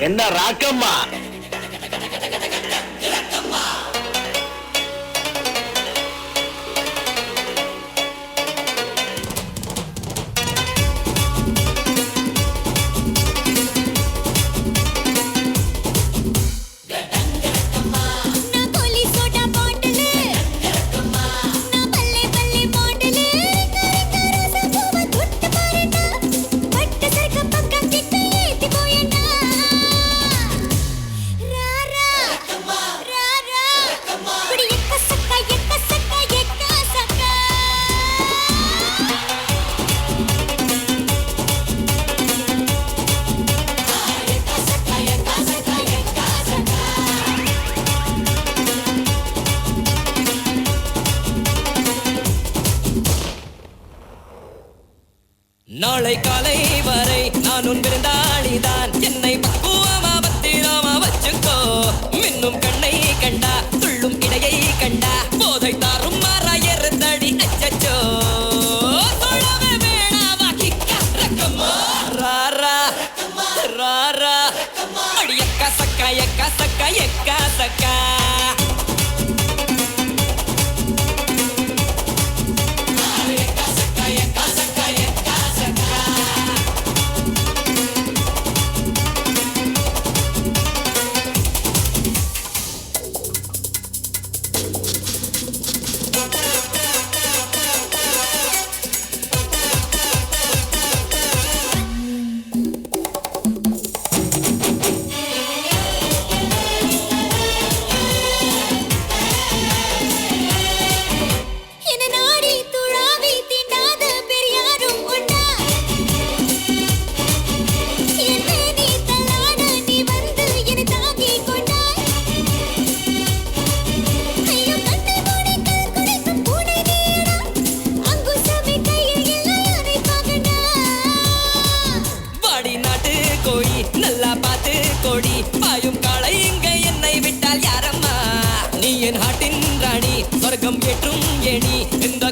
என்ன ராக்கம்மா? நாளை காலை வரை நான் உன் விருந்தாளிதான். என்னை பூவாமா பத்திராமா வச்சுக்கோ. மின்னும் கண்ணை கண்டா துள்ளும் இடையை கண்டா. போதை தாரும் மாறா எருந்தடி அச்சச்சோ. சக்கா எக்கா சக்கா எக்கா சக்கா. விளக்கம் ஏற்றும் ஏணி இந்த